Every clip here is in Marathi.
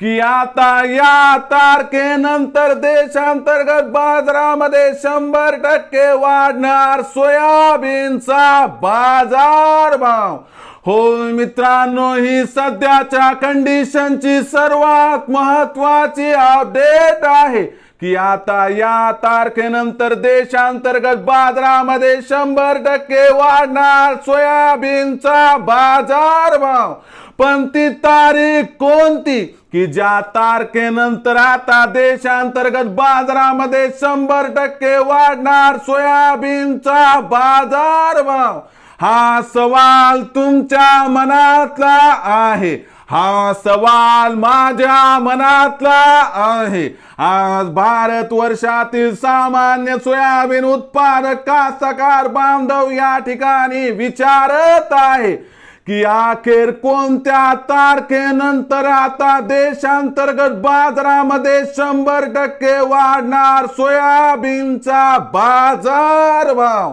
की आता या तारखेनंतर देशांतर्गत बाजारामध्ये शंभर टक्के वाढणार सोयाबीनचा बाजार भाव. होय मित्रांनो ही सध्याच्या कंडिशनची सर्वात महत्वाची अपडेट आहे. की आता या तारखेनंतर देशांतर्गत बाजारामध्ये शंभर टक्के वाढणार सोयाबीनचा बाजार भाव. पण ती तारीख कोणती? की ज्या तारखेनंतर आता देशांतर्गत बाजारामध्ये शंभर टक्के वाढणार सोयाबीनचा बाजार भाव? हा सवाल तुमच्या मनातला आहे. हा सवाल माझ्या मनातला आहे. आज भारत वर्षातील सामान्य सोयाबीन उत्पादक कास्तकार बांधव या ठिकाणी विचारत आहे की अखेर कोणत्या तारखेनंतर आता देशांतर्गत बाजारामध्ये शंभर टक्के वाढणार सोयाबीनचा बाजार भाव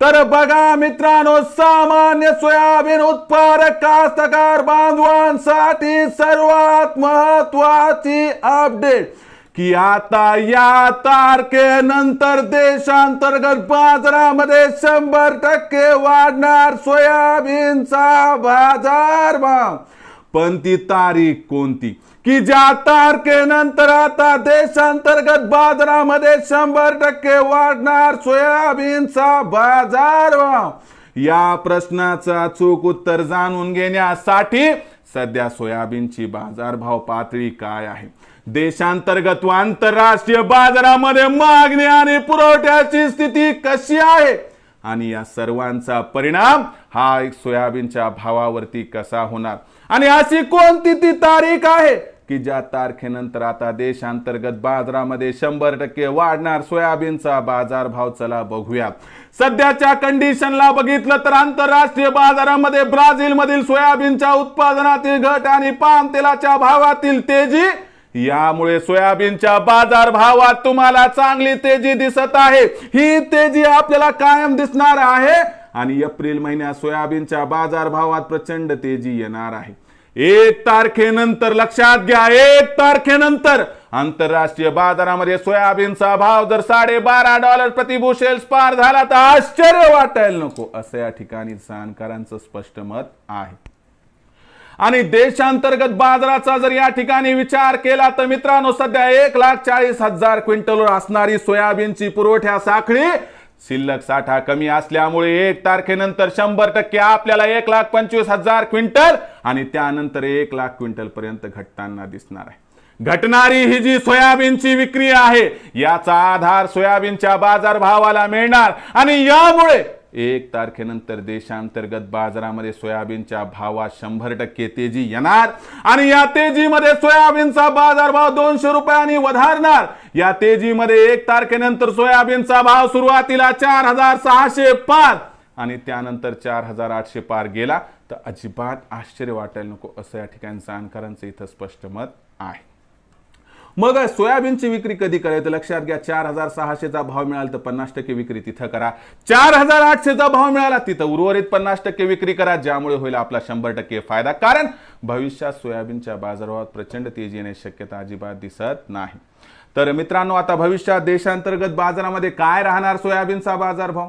तर बघा मित्रांनो सामान्य सोयाबीन उत्पादक कास्तकार बांधवांसाठी सर्वात महत्वाची अपडेट की आता या तारखेनंतर देशांतर्गत बाजारामध्ये शंभर टक्के वाढणार सोयाबीनचा बाजार भाव पण ती तारीख कोणती? की ज्या तारखेनंतर आता देशांतर्गत बाजारामध्ये शंभर टक्के वाढणार सोयाबीनचा बाजार? या प्रश्नाचा चूक उत्तर जाणून घेण्यासाठी सध्या सोयाबीनची बाजारभाव पातळी काय आहे? देशांतर्गत व आंतरराष्ट्रीय बाजारामध्ये मागणी आणि पुरवठ्याची स्थिती कशी आहे? आणि या सर्वांचा परिणाम हा एक सोयाबीनच्या भावावरती कसा होणार? आणि अशी कोणती ती तारीख आहे की ज्या तारखेनंतर आता देशांतर्गत बाजारामध्ये शंभर टक्के वाढणार सोयाबीनचा बाजार भाव चला बघूया. सध्याच्या कंडिशनला बघितलं तर आंतरराष्ट्रीय बाजारामध्ये ब्राझील मधील सोयाबीनच्या उत्पादनातील घट आणि पाम तेलाच्या भावातील तेजी यामुळे सोयाबीनच्या बाजार भावात तुम्हाला चांगली तेजी दिसत आहे. ही तेजी आपल्याला कायम दिसणार आहे आणि एप्रिल महिन्यात सोयाबीनच्या बाजार भावात प्रचंड तेजी येणार आहे. एक तारखेनंतर लक्षात घ्या एक तारखेनंतर आंतरराष्ट्रीय बाजारामध्ये सोयाबीनचा भाव जर साडेबारा डॉलर प्रतिभूषेल पार झाला तर आश्चर्य वाटायला नको असं या ठिकाणी जाणकारांचं स्पष्ट मत आहे. आणि देशांतर्गत बाजाराचा जर या ठिकाणी विचार केला तर मित्रांनो सध्या एक लाख चाळीस हजार क्विंटलवर असणारी सोयाबीनची पुरवठ्या साखळी शिल्लक साठा कमी असल्यामुळे एक तारखेनंतर शंभर टक्के आपल्याला एक लाख पंचवीस हजार क्विंटल आणि त्यानंतर एक लाख क्विंटल पर्यंत घटताना दिसणार आहे. घटणारी ही जी सोयाबीनची विक्री आहे याचा आधार सोयाबीनच्या बाजार भावाला मिळणार आणि यामुळे एक तारखेनंतर देशांतर्गत बाजारामध्ये सोयाबीनच्या भावात शंभर टक्के तेजी येणार आणि या तेजीमध्ये सोयाबीनचा बाजारभाव दोनशे रुपयांनी वधारणार. या तेजीमध्ये एक तारखेनंतर सोयाबीनचा भाव सुरुवातीला चार हजार सहाशे पाच आणि त्यानंतर चार हजार आठशे पार गेला. तर अजिबात आश्चर्य वाटायला नको असं या ठिकाणी जाणकारांचं इथं स्पष्ट मत आहे. मग सोयाबीनची विक्री कधी करायचं लक्षात घ्या चार हजार सहाशेचा भाव मिळाला तर पन्नास टक्के विक्री तिथं करा. चार हजार आठशेचा भाव मिळाला तिथं उर्वरित पन्नास टक्के विक्री करा ज्यामुळे होईल आपला शंभर टक्के फायदा. कारण भविष्यात सोयाबीनच्या बाजारभावात प्रचंड तेजी येण्याची शक्यता अजिबात दिसत नाही. तर मित्रांनो आता भविष्यात देशांतर्गत बाजारामध्ये काय राहणार सोयाबीनचा बाजारभाव?